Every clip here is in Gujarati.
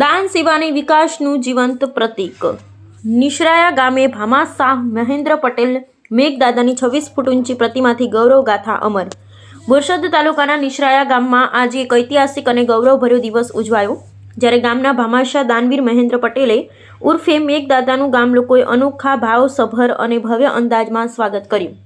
દાન સેવાની વિકાસનું જીવંત પ્રતીક. નિશ્રાયા ગામે ભામા શાહ મહેન્દ્ર પટેલ મેઘદાદાની છવ્વીસ ફૂટ ઊંચી પ્રતિમાથી ગૌરવ ગાથા અમર. બોરસદ તાલુકાના નિશ્રાયા ગામમાં આજે એક ઐતિહાસિક અને ગૌરવભર્યો દિવસ ઉજવાયો. જ્યારે ગામના ભામાશાહ દાનવીર મહેન્દ્ર પટેલે ઉર્ફે મેઘદાદાનું ગામ લોકોએ અનોખા ભાવસભર અને ભવ્ય અંદાજમાં સ્વાગત કર્યું.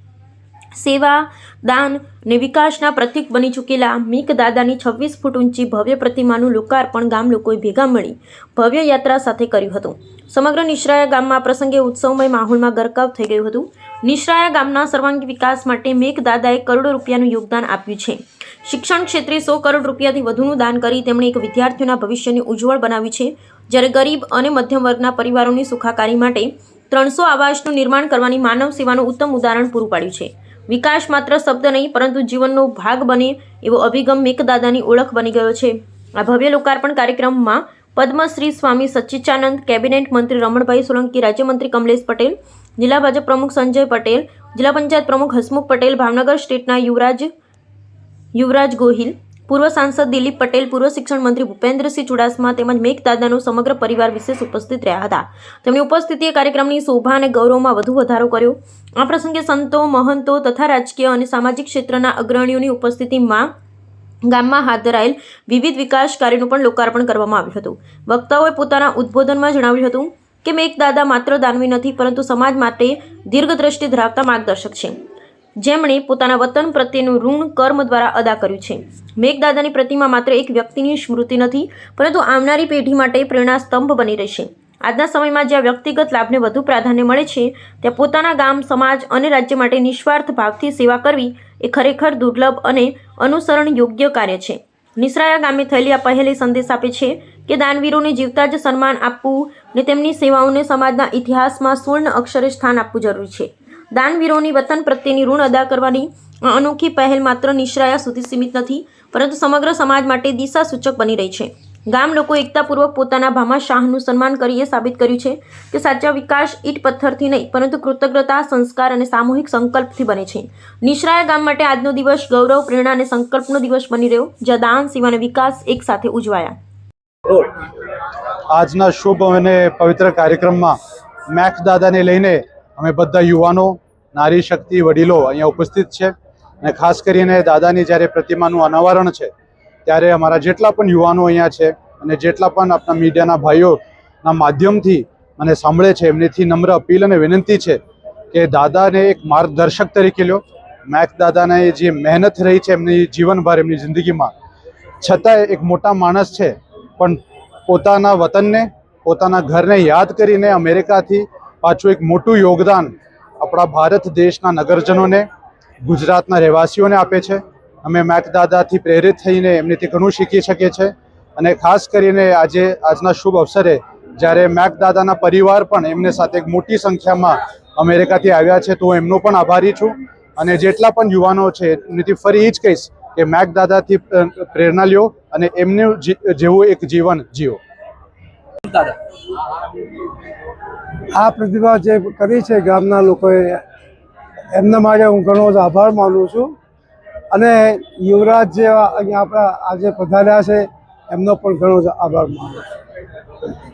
સેવા, દાન ને વિકાસના પ્રતીક બની ચૂકેલા મીક દાદાની છવ્વીસ ફૂટ ઊંચી ભવ્ય પ્રતિમાનું લોકાર્પણ ગામ લોકોએ ભેગા મળી ભવ્ય યાત્રા સાથે કર્યું હતું. સમગ્ર નિશ્રાયા ગામમાં પ્રસંગે ઉત્સવમય માહોલમાં ગરકાવ થઈ ગયું હતું. નિશ્રાયા ગામના સર્વાંગી વિકાસ માટે મેઘ દાદાએ કરોડો રૂપિયાનું યોગદાન આપ્યું છે. શિક્ષણ ક્ષેત્રે સો કરોડ રૂપિયાથી વધુનું દાન કરી તેમણે એક વિદ્યાર્થીઓના ભવિષ્યને ઉજ્જવળ બનાવ્યું છે. જ્યારે ગરીબ અને મધ્યમ વર્ગના પરિવારોની સુખાકારી માટે ત્રણસો આવાસનું નિર્માણ કરવાની માનવ સેવાનું ઉત્તમ ઉદાહરણ પૂરું પાડ્યું છે. વિકાસ માત્ર શબ્દ નહીં, પરંતુ જીવનનો ભાગ બને એવો અભિગમ મેકદાદાની ઓળખ બની ગયો છે. આ ભવ્ય લોકાર્પણ કાર્યક્રમમાં પદ્મશ્રી સ્વામી સચ્ચિચાનંદ, કેબિનેટ મંત્રી રમણભાઈ સોલંકી, રાજ્યમંત્રી કમલેશ પટેલ, જિલ્લા ભાજપ પ્રમુખ સંજય પટેલ, જિલ્લા પંચાયત પ્રમુખ હસમુખ પટેલ, ભાવનગર સ્ટેટના યુવરાજ યુવરાજ ગોહિલ પૂર્વ સાંસદ દિલીપ પટેલ, પૂર્વ શિક્ષણ મંત્રી ભૂપેન્દ્રસિંહ ચુડાસમા તેમજ મેઘદાદાનો સમગ્ર પરિવાર વિશેષ ઉપસ્થિત રહ્યા હતા. તેમની ઉપસ્થિતિએ કાર્યક્રમની શોભા અને ગૌરવમાં વધુ વધારો કર્યો. આ પ્રસંગે સંતો, મહંતો તથા રાજકીય અને સામાજિક ક્ષેત્રના અગ્રણીઓની ઉપસ્થિતિમાં ગામમાં હાથ ધરાયેલ વિવિધ વિકાસ કાર્યનું પણ લોકાર્પણ કરવામાં આવ્યું હતું. વક્તાઓએ પોતાના ઉદ્બોધનમાં જણાવ્યું હતું કે મેઘદાદા માત્ર દાનવી નથી, પરંતુ સમાજ માટે દીર્ઘદ્રષ્ટિ ધરાવતા માર્ગદર્શક છે. જેમણે પોતાના વતન પ્રત્યેનું ઋણ કર્મ દ્વારા અદા કર્યું છે. મેઘદાદાની પ્રતિમા માત્ર એક વ્યક્તિની સ્મૃતિ નથી, પરંતુ આવનારી પેઢી માટે પ્રેરણા સ્તંભ બની રહેશે. આજના સમયમાં જ્યાં વ્યક્તિગત લાભને વધુ પ્રાધાન્ય મળે છે, ત્યાં પોતાના ગામ, સમાજ અને રાજ્ય માટે નિસ્વાર્થ ભાવથી સેવા કરવી એ ખરેખર દુર્લભ અને અનુસરણ યોગ્ય કાર્ય છે. નિસરાયા ગામે થયેલી આ પહેલી સંદેશ આપે છે કે દાનવીરોને જીવતા જ સન્માન આપવું ને તેમની સેવાઓને સમાજના ઇતિહાસમાં સુવર્ણ અક્ષરે સ્થાન આપવું જરૂરી છે. દાનવીરોની વતન પ્રત્યેની ઋણ અદા કરવાની અનોખી પહેલ માત્ર નિશ્રાયા સુધી સીમિત નથી, પરંતુ સમગ્ર સમાજ માટે દિશા સૂચક બની રહી છે. ગામ લોકો એકતાપૂર્વક પોતાના ભામા શાહનું સન્માન કરી એ સાબિત કર્યું છે કે સાચા વિકાસ ઈટ પથ્થરથી નહીં, પરંતુ કૃતજ્ઞતા, સંસ્કાર અને સામૂહિક સંકલ્પથી બને છે. નિશ્રાયા ગામ માટે આજનો દિવસ ગૌરવ, પ્રેરણા અને સંકલ્પનો દિવસ બની રહ્યો, જ્યાં દાન, સેવા અને વિકાસ એક સાથે ઉજવાયા. આજના શુભ અને પવિત્ર કાર્યક્રમમાં મેક દાદાને લઈને અમે બધા યુવાનો, નારી શક્તિ વડીલો અહીંયા ઉપસ્થિત છે અને ખાસ કરીને દાદાની જ્યારે પ્રતિમાનું અનાવરણ છે, ત્યારે અમારા જેટલા પણ યુવાનો અહીંયા છે અને જેટલા પણ આપણા મીડિયાના ભાઈઓના માધ્યમથી મને સાંભળે છે, એમનીથી નમ્ર અપીલ અને વિનંતી છે કે દાદાને એક માર્ગદર્શક તરીકે લ્યો. મેક દાદાને જે મહેનત રહી છે એમની જીવનભર, એમની જિંદગીમાં. છતાંય એક મોટા માણસ છે, પણ પોતાના વતનને, પોતાના ઘરને યાદ કરીને અમેરિકાથી પાછું એક મોટું યોગદાન આપણા ભારત દેશના નગરજનોને, ગુજરાતના રહેવાસીઓને આપે છે. અમે દાદાથી પ્રેરિત થઈને એમનેથી ઘણું શીખી શકીએ છીએ. અને ખાસ કરીને આજે, આજના શુભ અવસરે જ્યારે દાદાના પરિવાર પણ એમને સાથે એક મોટી સંખ્યામાં અમેરિકાથી આવ્યા છે, તો હું એમનો પણ આભારી છું. અને જેટલા પણ યુવાનો છે, એમનેથી ફરી એ જ કહીશ કે દાદાથી પ્રેરણા લ્યો અને એમનું જેવું એક જીવન જીવો. આ પ્રતિભા જે કરી છે ગામના લોકોએ, એમના માટે હું ઘણો જ આભાર માનું છું. અને યુવરાજ જેવા અહીંયા આપણા આજે પધાર્યા છે, એમનો પણ ઘણો જ આભાર માનું છું.